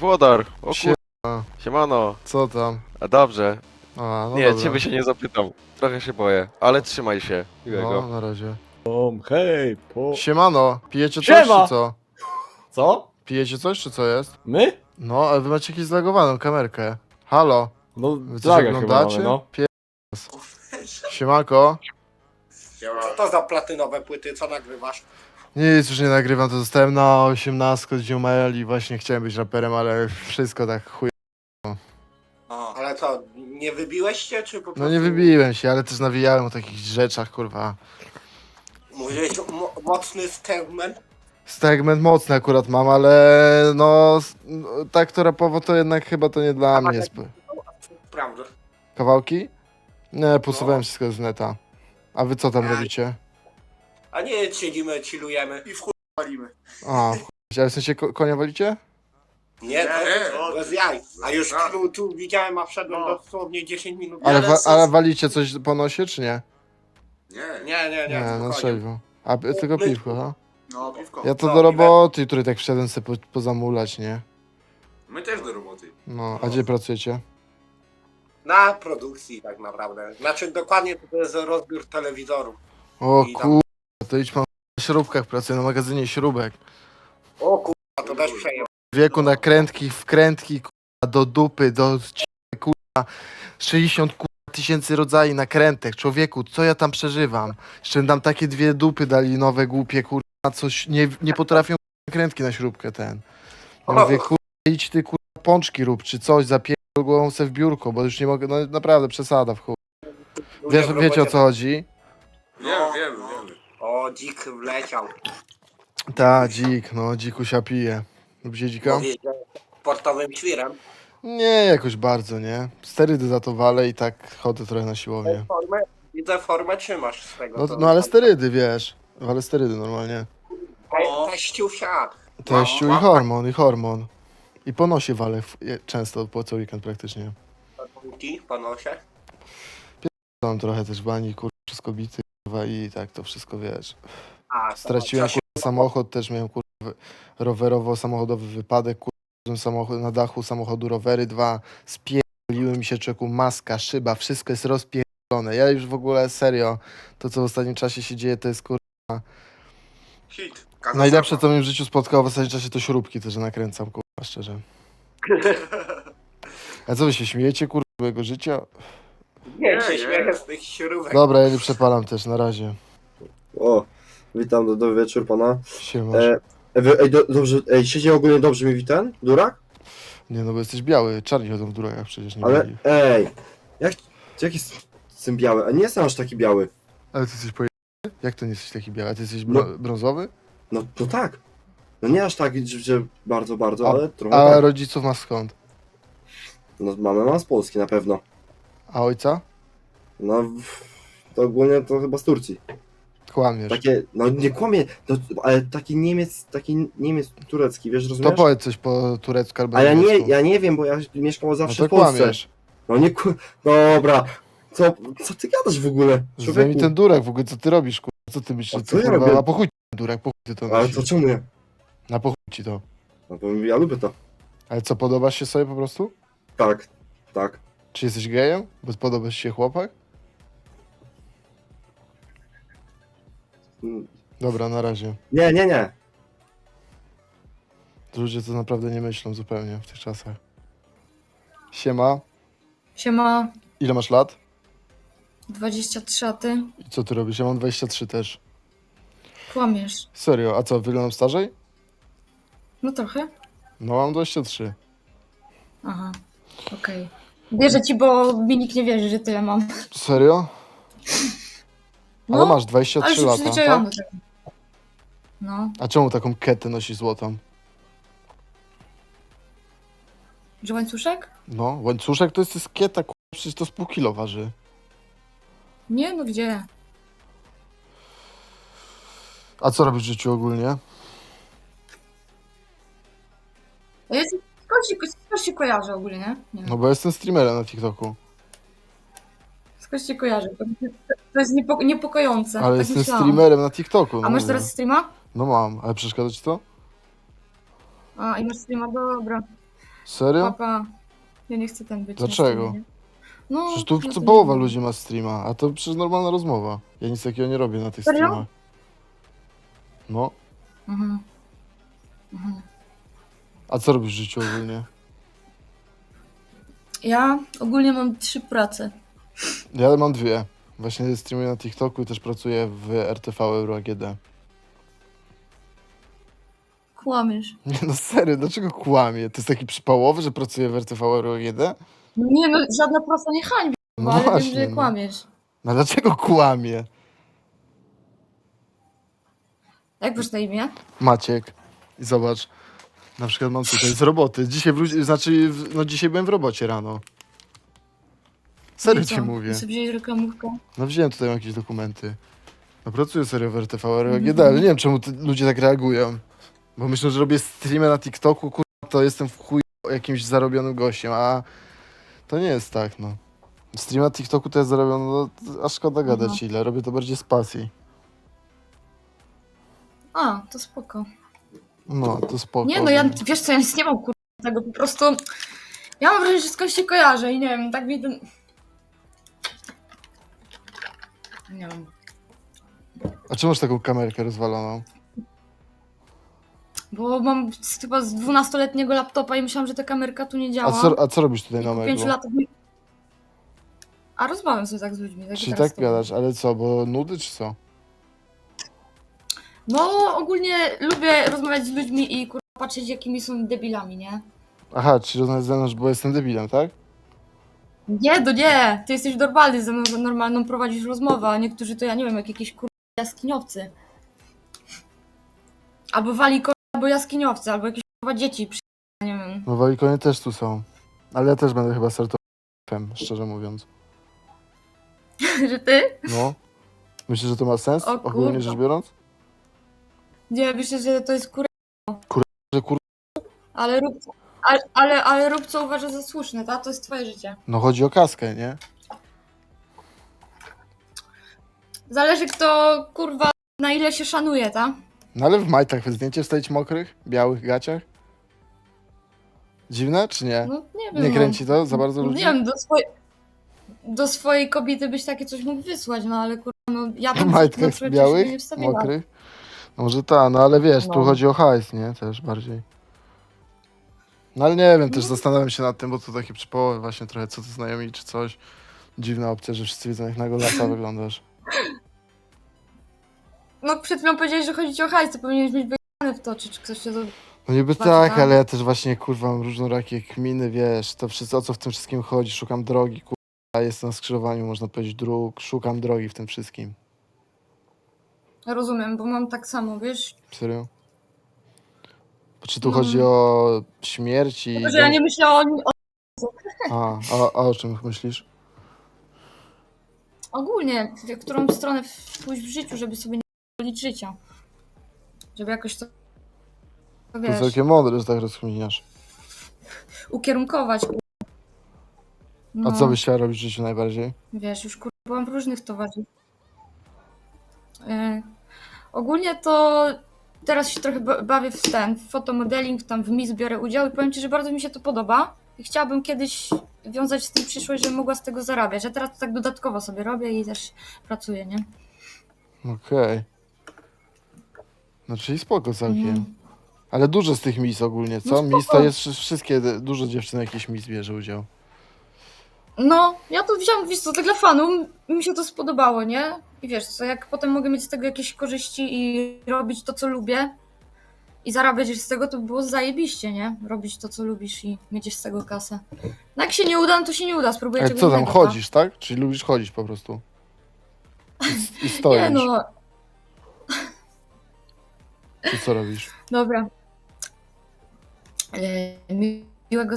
Włodar, o Sie- kur... Siemano. Co tam? A dobrze. A, no nie, dobra. ciebie się nie zapytam. Trochę się boję, ale trzymaj się. No, Miłego. na razie. Tom, hej, po... Siemano, pijecie coś Siema! czy co? Co? Pijecie coś czy co jest? My? No, ale wy macie jakąś zlagowaną kamerkę. Halo, No, wy coś Draga chyba oglądacie? mamy, no. Pie... Siemanko. Co to za platynowe płyty, co nagrywasz? Nic już nie nagrywam, to zostałem na 18 z Dziumael i właśnie chciałem być raperem, ale wszystko tak chuj... Ale co, nie wybiłeś się, czy po prostu... No nie wybiłem się, ale też nawijałem o takich rzeczach, kurwa. Mówiłeś mo mocny statement? Stegment mocny akurat mam, ale no, s- no tak to rapowo to jednak chyba to nie dla mnie jest. Prawda. Kawałki? Nie, No. posuwałem wszystko z neta. A wy co tam robicie? A nie siedzimy, chillujemy. I w chuj walimy. A, w chuj. ale w sensie ko- konia walicie? Nie, to Nie. bez jaj. A już Tak. tu, tu widziałem, a wszedłem No. dosłownie 10 minut. Ale, ale wa- ale walicie coś po nosie, czy nie? Nie, Nie, nie, nie, Nie, na spokojnie. trzeźwo. A p- tylko My- piwko, ha? no piwko. Ja to No, do roboty, który tak wszedłem sobie po, pozamulać, nie? My też do roboty. No, a gdzie pracujecie? Na produkcji tak naprawdę. Znaczy dokładnie to jest rozbiór telewizoru. O I tam- kur... to idź pan na śrubkach, pracuję na magazynie śrubek. O kurwa, to też przejem. wieku nakrętki, wkrętki, kurwa, do dupy, do c- kurwa, 60 kurwa, tysięcy rodzajów nakrętek. Człowieku, co ja tam przeżywam? Jeszcze nam takie dwie dupy dali nowe, głupie, kurwa, coś, nie, nie potrafią nakrętki na śrubkę ten. Ja mówię, kurwa, idź ty, kurwa, pączki rób, czy coś, zapierdol głową se w biurko, bo już nie mogę, no naprawdę, przesada w chuj. Wiesz, w wiecie o co chodzi? Wiem, wiem, wiem. O, dzik wleciał. Ta, dzik, no, dzikusia pije. Lubicie dzika? Powiedział Sportowym świrem. Nie, jakoś bardzo, nie. Sterydy za to walę i tak chodzę trochę na siłownię. Formę, widzę formę trzymasz z tego. No, to- no ale sterydy, wiesz. Ale sterydy normalnie. Te- Teściusia. Teściu No, i hormon, i hormon. I po nosie walę w, je- często, po cały weekend praktycznie. Bułki po nosie. Trochę też bani, kurwa, wszystko bity, kurwa, i tak to wszystko, wiesz. A, Straciłem, kurwa, samochód, też miałem, kurwa, rowerowo-samochodowy wypadek, kurwa, samochód, na dachu samochodu rowery dwa, spierdoliły mi się, czeku, maska, szyba, wszystko jest rozpierdolone. Ja już w ogóle, serio, to co w ostatnim czasie się dzieje, to jest, kurwa, Hit. Kaza Najlepsze, co mnie w życiu spotkało w ostatnim czasie, to śrubki, że nakręcam, kurwa, szczerze. A co wy się śmiejecie, kurwa, mojego życia? Nie, Nie, się nie. śmieję z tych śrubek. Dobra, ja nie przepalam też, na razie. O, witam, do, do wieczór pana. Siemasz. E, e, wy- ej, do, dobrze, ej, siedzi ogólnie dobrze mi ten, durak? Nie no, bo jesteś biały, czarni chodzą w durach przecież, nie Ale, biali. ej, jak, jak jest z tym biały? A nie jestem aż taki biały. Ale ty jesteś pojęty? Jak to nie jesteś taki biały? A ty jesteś bro- No. brązowy? No, to tak. No nie aż tak, że, że bardzo, bardzo, A- ale trochę A tak. rodziców masz skąd? No, mamę mam z Polski na pewno. A ojca? No, w- to ogólnie to chyba z Turcji. Kłamiesz. Takie, no nie kłamie, no, ale taki Niemiec, taki Niemiec turecki, wiesz, To rozumiesz? powiedz coś po turecku albo A ja nie, ja nie wiem, bo ja mieszkam No zawsze to w Polsce. kłamiesz. No nie, ku- dobra. Co, co ty gadasz w ogóle? Zdejmij Człowieku? ten durek w ogóle, co ty robisz, kurwa? Co ty myślisz? A co ja kurwa? robię? A po chuj ci ten durek, po chuj ty to Ale nosisz. to czemu nie? Na po chuj ci to. No to ja lubię to. Ale co, podobasz się sobie po prostu? Tak, tak. Czy jesteś gejem? Bo podobasz się chłopak? Mm, Dobra, na razie. Nie, nie, nie. Ludzie to naprawdę nie myślą zupełnie w tych czasach. Siema, Siema, ile masz lat? 23, a ty? I co ty robisz? Ja mam 23 też. Kłamiesz. Serio, a co, wyglądam starzej? No trochę. No mam 23. Aha, okej. Wierzę ci, bo mi nikt nie wierzy, że tyle mam. Serio? No, Ale masz ale 23 się lata, przyzwyczaiłam tak? do tego. No, A czemu taką ketę nosisz złotą? że łańcuszek? No, łańcuszek to jest, to jest kieta, przecież to z pół kilo waży. Nie, no gdzie? A co robisz w życiu ogólnie? Ja ci- skąd się, skąd się kojarzę ogólnie, nie? nie No bo jestem streamerem na TikToku. Skąd się kojarzę? To, to jest niepo, niepokojące. Ale tak jestem myślałam. streamerem na TikToku. No A masz mówię. teraz streama? No mam, ale przeszkadza ci to? A, i masz streama, dobra. Serio? Papa, ja nie chcę ten być. na Dlaczego? streamie? No, Przecież tu no co połowa ludzi ma streama, a to przecież normalna rozmowa. Ja nic takiego nie robię na tych Serio? streamach. No, Mhm. Mhm. A co robisz w życiu ogólnie? Ja ogólnie mam trzy prace. Ja mam dwie. Właśnie streamuję na TikToku i też pracuję w RTV Euro AGD. Kłamiesz. Nie no serio, dlaczego kłamie? To jest taki przypałowy, że pracuję w RTV Euro AGD? Nie no, żadna praca nie hańbi, No ale właśnie, wiem, że no. kłamiesz. No dlaczego kłamie? Jak masz na imię? Maciek. I zobacz. Na przykład mam tutaj z roboty. Dzisiaj wróci, znaczy, w- no dzisiaj byłem w robocie rano. Serio I co? ci mówię. I sobie wziąłeś reklamówkę? No wziąłem tutaj jakieś dokumenty. No pracuję serio w RTV Mhm. Ale nie wiem czemu ty, ludzie tak reagują. Bo myślą, że robię streamy na TikToku, kurwa, to jestem w chuj jakimś zarobionym gościem, a to nie jest tak, no. Stream na TikToku to jest zarobiony, no, a szkoda gadać Aha. ile, robię to bardziej z pasji. A, to spoko. No, to spoko. Nie no, ja, wiesz co, ja nic nie mam kur... tego, po prostu... Ja mam wrażenie, że skądś się kojarzę i nie wiem, tak mi ten... Nie wiem. A czemu masz taką kamerkę rozwaloną? Bo mam z, chyba z 12-letniego laptopa i myślałam, że ta kamerka tu nie A działa. co, a co robisz tutaj na po 5 latach mi... A rozmawiam sobie tak z ludźmi. Tak Czyli tak to- gadasz, ale co, bo nudy czy co? No, ogólnie lubię rozmawiać z ludźmi i kurwa patrzeć, jakimi są debilami, nie? Aha, czyli rozmawiasz ze mną, bo jestem debilem, tak? Nie, to nie! Ty jesteś normalny, ze mną normalną prowadzisz rozmowę, a niektórzy to ja nie wiem, jak jakieś kurwa jaskiniowcy. Albo wali kurwa, albo jaskiniowcy, albo jakieś kurwa dzieci, przy... nie wiem. No walikonie też tu są. Ale ja też będę chyba startowym, szczerze mówiąc. że ty? No. Myślisz, że to ma sens? O Ogólnie rzecz biorąc? Nie, myślę, że to jest kurwa, Że kur... ale rób, ale, ale, ale rób co uważasz za słuszne, tak? To jest twoje życie. No chodzi o kaskę, nie? Zależy kto, kurwa, na ile się szanuje, tak? No ale w majtach zdjęcie wstawić mokrych, białych gaciach? Dziwne, czy nie? No nie wiem. Nie no. kręci to za bardzo Nie ludzi? wiem, do, swojej do swojej kobiety byś takie coś mógł wysłać, no ale kurwa, no ja W bym na majtkach się nie białych, wstawiła. mokrych? No może ta, no ale wiesz, tu No. chodzi o hajs, nie? Też bardziej. No ale nie wiem, No. też zastanawiam się nad tym, bo to takie przypoły właśnie trochę, co to znajomi czy coś. Dziwna opcja, że wszyscy widzą jak na golasa wyglądasz. No przed chwilą powiedziałeś, że chodzi ci o hajs, to powinieneś być wyjechany w to, czy, czy ktoś się to... No niby Właśnie tak, tak. ale ja też właśnie kurwa mam różnorakie kminy, wiesz, to wszystko, o co w tym wszystkim chodzi, szukam drogi, kurwa, jestem na skrzyżowaniu, można powiedzieć, dróg, szukam drogi w tym wszystkim. Rozumiem, bo mam tak samo, wiesz? Serio? Czy tu No. chodzi o śmierć i... Tylko, że ja nie myślę o, o A, a, a o czym myślisz? ogólnie, w którą stronę pójść w życiu, żeby sobie nie polić życia. Żeby jakoś to, to To wiesz, całkiem mądre, że tak rozkminiasz. ukierunkować. No, A co byś chciała robić w życiu najbardziej? Wiesz, już kur... byłam w różnych towarzystwach. E, ogólnie to teraz się trochę ba- bawię w ten, w fotomodeling, tam w MIS biorę udział i powiem Ci, że bardzo mi się to podoba. I chciałabym kiedyś wiązać z tym przyszłość, żebym mogła z tego zarabiać. A teraz to tak dodatkowo sobie robię i też pracuję, nie? Okej. No czyli spoko całkiem. Mm. Ale dużo z tych mis ogólnie, co? No mis to jest wszy- wszystkie, dużo dziewczyn jakiś mis bierze udział. No, ja to wziąłam, wiesz co, tak dla fanu, mi się to spodobało, nie? I wiesz co, jak potem mogę mieć z tego jakieś korzyści i robić to, co lubię i zarabiać z tego, to by było zajebiście, nie? Robić to, co lubisz i mieć z tego kasę. No jak się nie uda, no to się nie uda, spróbuję A czegoś co tam, innego, chodzisz, tak? Czyli lubisz chodzić po prostu? I, i tak? stoisz. Nie no, Czy co robisz? dobra. E, miłego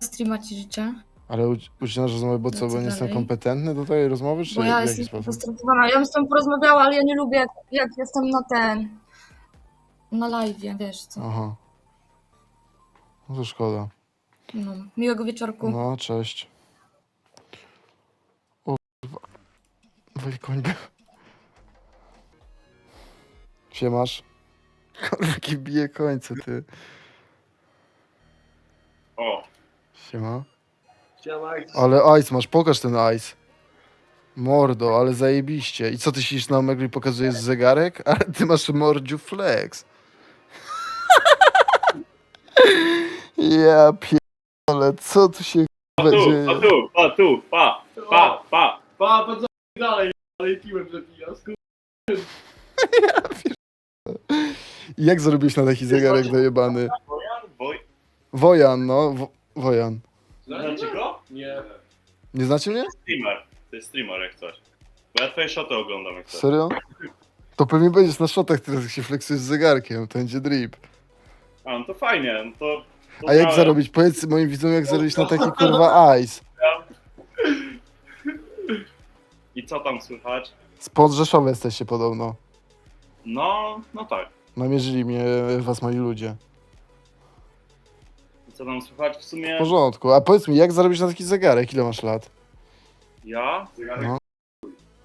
streama ci życzę, Ale ucinasz rozmowę, bo co, No bo co nie jestem kompetentny do tej rozmowy, czy bo w ja jaki jestem sposób? zestresowana. Ja bym z tobą porozmawiała, ale ja nie lubię, jak, jak jestem na ten, na live, wiesz co. Aha. No to szkoda. No, miłego wieczorku. No, cześć. O kurwa. Wielkoń. Siemasz. Kurwa, jaki bije końce, ty. O, Siema. Ale ice masz, pokaż ten ice. Mordo, ale zajebiście. I co ty siedzisz na omeglu i pokazujesz zegarek? Ale ty masz mordziu flex. ja pierdolę, co tu się a tu, dzieje? a tu, a tu, pa, pa, pa. Pa, pa, co dalej, ale piłem przepija, skur... I Jak zarobiłeś na taki zegarek dojebany? Wojan, woj... Wojan, no. Wo Wojan. Znacie go? Nie. Nie znacie mnie? Streamer. To jest streamer jak coś. Bo ja twoje shoty oglądam jak coś. Serio? To pewnie będziesz na shotach teraz, jak się flexujesz z zegarkiem. To będzie drip. A, no to fajnie, no to... to A jak znałem. zarobić? Powiedz moim widzom, jak zarobić na taki kurwa ice. I co tam słychać? Spod Rzeszowa jesteście podobno. No, no tak. Namierzyli mnie was moi ludzie. Co tam słychać w sumie? W porządku. A powiedz mi, jak zarobić na taki zegarek? Ile masz lat? Ja? No.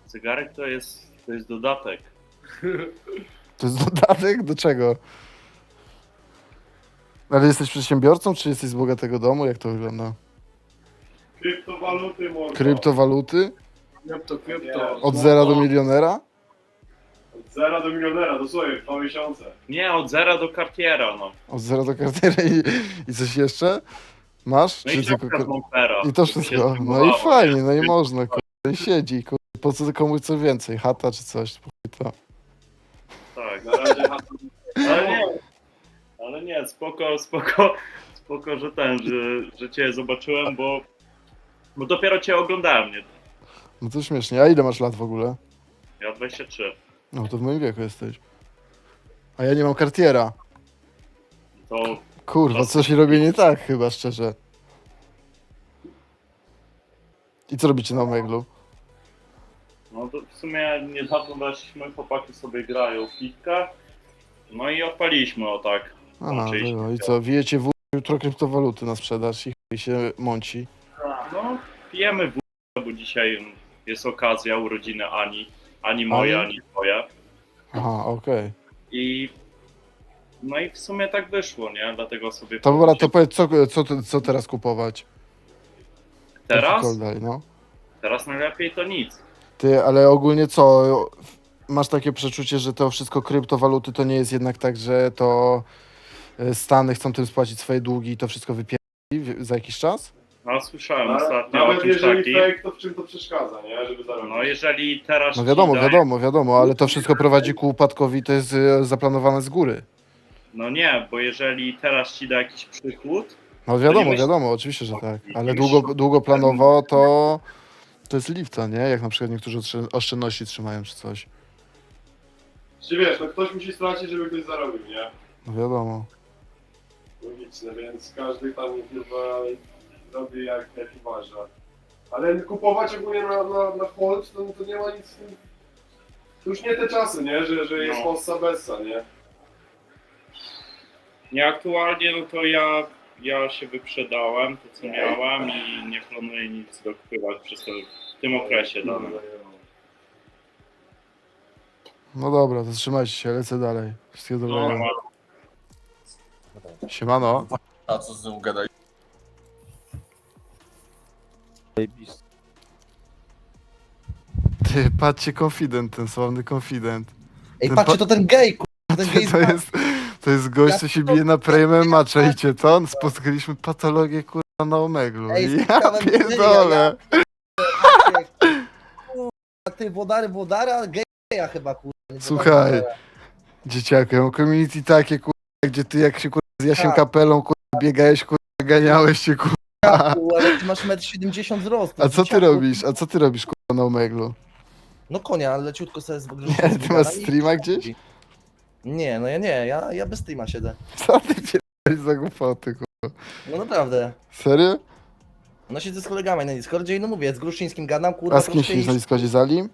Zegarek to jest, to jest dodatek. To jest dodatek do czego? Ale jesteś przedsiębiorcą, czy jesteś z bogatego domu? Jak to wygląda? Kryptowaluty może. Kryptowaluty? Krypto, krypto. Od zera do milionera? Od zera do milionera, dosłownie, dwa miesiące. Nie, od zera do Cartiera, no. Od zera do kartera i, i coś jeszcze? Masz? No Czy i tylko... czapka z Montera. I to Się wszystko. No i fajnie, no i można, kurde. I Siedzi, kurde. Po co komuś co więcej? Chata czy coś? Po chuj To. Tak. Na razie Ale nie, ale nie, spoko, spoko, spoko, że ten, że, że cię zobaczyłem, bo, bo dopiero cię oglądałem, nie? No to śmiesznie. A ile masz lat w ogóle? Ja 23. No to w moim wieku jesteś. A ja nie mam kartiera. To Kurwa, coś robię nie tak chyba, szczerze. I co robicie na Omeglu? No to w sumie niedawno weszliśmy, chłopaki sobie grają w piwkę. No i odpaliśmy o tak. Oczywiście. no i co, wijecie w jutro kryptowaluty na sprzedaż i chuj się mąci. No, pijemy w bo dzisiaj jest okazja urodziny Ani. Ani moje, Ani? ani twoje. Aha, okej. I no i w sumie tak wyszło, nie? Dlatego sobie To dobra, to powiedz, co, co, co teraz kupować? teraz, no. teraz najlepiej to nic. Ty, ale ogólnie co? Masz takie przeczucie, że to wszystko kryptowaluty to nie jest jednak tak, że to e, Stany chcą tym spłacić swoje długi i to wszystko wypierdzi za jakiś czas? No słyszałem ostatnio o Nawet czymś jeżeli takim. fake, to w czym to przeszkadza, nie? Żeby zarobić. No jeżeli teraz No wiadomo, wiadomo, wiadomo, ale to wszystko prowadzi ku upadkowi, to jest e, zaplanowane z góry. No nie, bo jeżeli teraz ci da jakiś przychód, No wiadomo, myśl- wiadomo, oczywiście, że tak. Ale długo, długoplanowo to to jest lifta, nie? Jak na przykład niektórzy oszczę- oszczędności trzymają czy coś. Czy wiesz, no ktoś musi stracić, żeby ktoś zarobił, nie? No wiadomo. Logiczne, więc każdy tam chyba robi jak, jak uważa. Ale kupować ogólnie na, na, na hold, to, to nie ma nic... To już nie te czasy, nie? Że, że jest No. Hossa Bessa, nie? nieaktualnie, no to ja, ja się wyprzedałem, to co miałem i nie planuję nic dokupywać przez to, w tym okresie danym. No dobra, to trzymajcie się, lecę dalej. Wszystkiego No, dobrego. no, Siemano. A co z nią gadać? Ty, patrzcie, confident, ten sławny confident. Ej, Ten patrzcie, pa- to ten gej, kurwa, ten gej To jest, to jest gość, co się bije na prejmę macza, idzie to? Spotkaliśmy patologię, kurwa, na Omeglu. Ej, Ja spotkałem pierdolę. A ty włodary, włodara, geja chyba, kurwa. nie Słuchaj. włodary. Dzieciaku, ja mam community takie, kurwa, gdzie ty jak się, kurwa, z Jasiem Tak. Kapelą, kurwa, biegałeś, kurwa, ganiałeś się, kurwa. Ale ty masz 1,70 m wzrostu. A co ty dzieciaku. robisz? A co ty robisz, kurwa, na Omeglu? No konia, ale leciutko sobie z Nie, ty masz streama gdzieś? Nie, no ja nie, ja, ja bez streama siedzę. Co ty pierdolisz za głupoty, kurwa? No naprawdę. Serio? No siedzę z kolegami na Discordzie i no mówię, z Gruszyńskim gadam, kurwa. A z kim troszkę siedzisz na Discordzie, z Alim?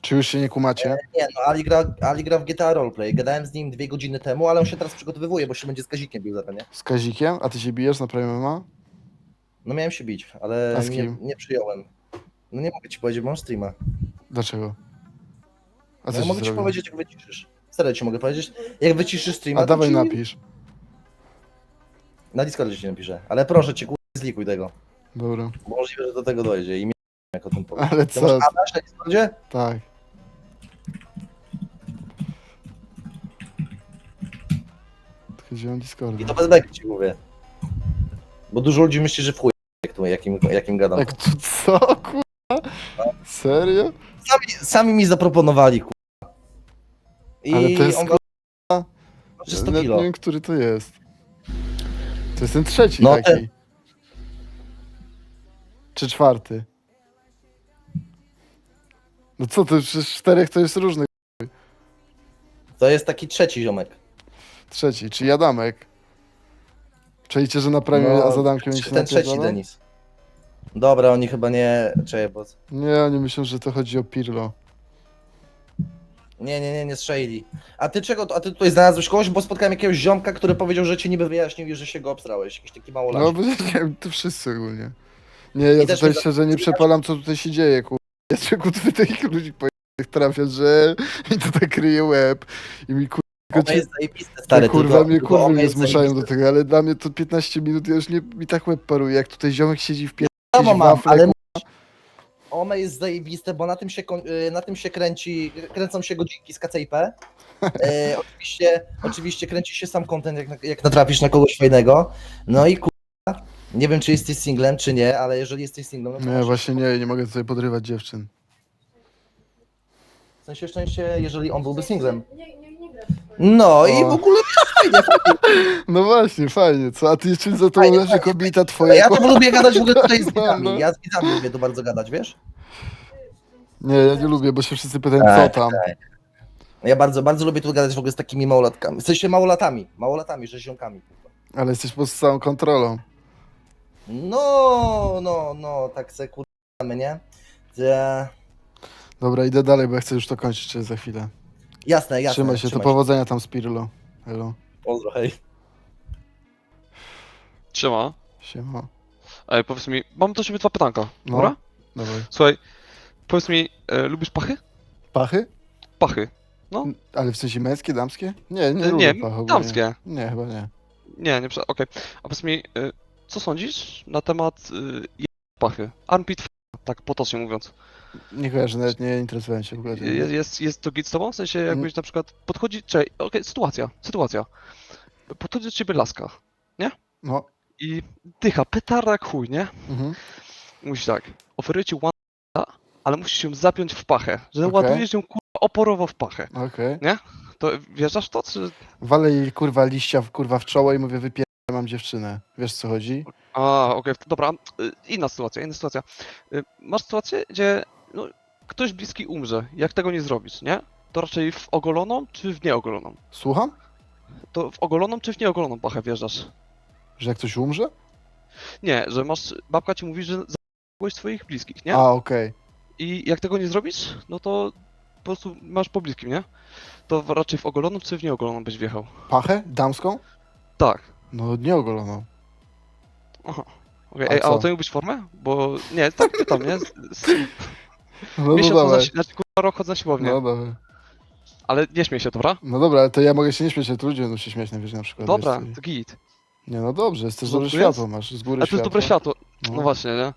Czy już się nie kumacie? Nie, no Ali gra, Ali gra w GTA Roleplay. Gadałem z nim dwie godziny temu, ale on się teraz przygotowywuje, bo się będzie z Kazikiem bił za nie? Z Kazikiem? A ty się bijesz na Prime MMA? No miałem się bić, ale A z nie, kim? nie przyjąłem. No nie mogę ci powiedzieć, bo mam streama. Dlaczego? A No, co ja ci mogę ci zrobił? powiedzieć, jak wyciszysz. Serio ci mogę powiedzieć. Jak wyciszysz streama, A to dawaj ci... napisz. Na Discordzie ci napiszę. Ale proszę cię, kurwa, nie zlikuj tego. Dobra. Bo możliwe, że do tego dojdzie i mnie jak o tym powiem. Ale Ty co? masz Adaś na Discordzie? Tak. Chodziłem Discorda. I to bez beki ci mówię. Bo dużo ludzi myśli, że w chuj jakim, jakim gadam. Jak tu co, kurwa? Serio? Sami, sami mi zaproponowali, kurwa. I Ale to jest on kurwa... waży 100 Nawet kilo. nie wiem, który to jest. To jest ten trzeci No, taki. ten. Czy czwarty? No co, to przecież czterech to jest różny. To jest taki trzeci ziomek. Trzeci, czy Jadamek. Czajcie, że na premię No, a z Adamkiem oni się ten trzeci napierdolą? Denis. Dobra, oni chyba nie... Czekaj, bo... Nie, oni myślą, że to chodzi o Pirlo. Nie, nie, nie, nie strzelili. A ty czego, a ty tutaj znalazłeś kogoś, bo spotkałem jakiegoś ziomka, który powiedział, że ci niby wyjaśnił i że się go obstrałeś. Jakiś taki mało No bo nie wiem, to wszyscy ogólnie. Nie, ja I też tutaj nie- szczerze nie przepalam, co tutaj się dzieje, kur... Ja się kutwy tych ludzi pojechanych trafia, że mi to tak kryje łeb i mi kur... Ona jest zajebiste, stary, kurwa tylko, mnie tylko kurwy ona mnie jest zmuszają do zajebiste. tego, ale dla mnie to 15 minut ja już nie, mi tak łeb paruje, jak tutaj ziomek siedzi w pie... Jakieś mam, wafle, ale Ome jest zajebiste, bo na tym się, y, na tym się kręci, kręcą się godzinki z KCIP. E, oczywiście, oczywiście kręci się sam content, jak, jak natrafisz na kogoś fajnego. No i kurwa, nie wiem czy jesteś singlem, czy nie, ale jeżeli jesteś singlem, no to Nie, masz właśnie nie, nie mogę tutaj podrywać dziewczyn. w sensie szczęście, jeżeli on byłby singlem. No i w ogóle fajnie. No właśnie, fajnie, co? A ty jeszcze za to Fajnie, leży kobieta twoja, ja to lubię gadać w ogóle tutaj z No, widzami. no. Ja z widzami lubię to bardzo gadać, wiesz? Nie, ja nie lubię, bo się wszyscy pytają, co Tak, tam. Ja bardzo, bardzo lubię tu gadać w ogóle z takimi małolatkami. W sensie małolatami, małolatami, że ziomkami. Ale jesteś pod całą kontrolą. No, no, no, tak se nie? Te... Dobra, idę dalej, bo ja chcę już to kończyć za chwilę. Jasne, jasne. Trzymaj się, to powodzenia tam z Pirlo. Hello. Pozdro, hej. Siema. Siema. Ej, powiedz mi, mam do ciebie dwa pytanka, No. dobra? Dawaj. Słuchaj, powiedz mi, e, lubisz pachy? Pachy? Pachy. Ale w sensie męskie, damskie? Nie, nie E, lubię nie, pach ogólnie. damskie. Nie, chyba nie. Nie, nie, prze- okej. A powiedz mi, e, co sądzisz na temat e, je- pachy? Armpit, f- tak potocznie mówiąc. Nie kojarzę, nawet nie interesowałem się w ogóle. tym. Je- Jest, jest to git z tobą? W sensie Mm. jakbyś na przykład podchodzi, czekaj, okej, sytuacja, sytuacja. Podchodzi do ciebie laska No. i dycha, petarda jak chuj, nie? Mhm. Musisz tak, oferuję ci one ale musisz się zapiąć w pachę, że Okej. ładujesz ją kurwa oporowo w pachę. Okej. To wierzasz w to, czy... Walę jej kurwa liścia w, kurwa w czoło i mówię wypier... mam dziewczynę. Wiesz co chodzi? A, okej, dobra, y, inna sytuacja, inna sytuacja. Y, Masz sytuację, gdzie no, ktoś bliski umrze, jak tego nie zrobisz, nie? To raczej w ogoloną, czy w nieogoloną? Słucham? To w ogoloną, czy w nieogoloną pachę wjeżdżasz? Że jak ktoś umrze? Nie, że masz, babka ci mówi, że zabiłeś swoich bliskich, nie? A, okej. I jak tego nie zrobisz, no to po prostu masz po bliskim, nie? To w- raczej w ogoloną, czy w nieogoloną byś wjechał? Pachę? Damską? Tak. No nie ogoloną. Aha. Okej, A ej, a co? oceniłbyś formę? Bo nie, tak pytam, nie? Z, z, No, miesiąc na, si- znaczy kurwa rok chodzę na siłownię. No dobra. Ale nie śmiej się, dobra? No dobra, ale to ja mogę się nie śmieć, ale to ludzie będą się śmiać najwyżej na przykład. Dobra, wiesz, to git. Nie no dobrze, jest też dobre światło masz, z góry A to jest dobre światło. No. No właśnie, nie?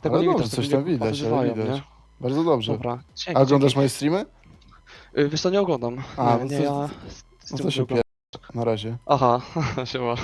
Tego Ale nie dobrze, widać, coś tam widać, ale widać. nie? Bardzo dobrze. Dobra, dzięki, A oglądasz dzięki. moje streamy? Y, Wiesz co, nie oglądam. A, nie, no nie, to- ja... No z- to się oglądam. pier... Na razie. Aha, siema.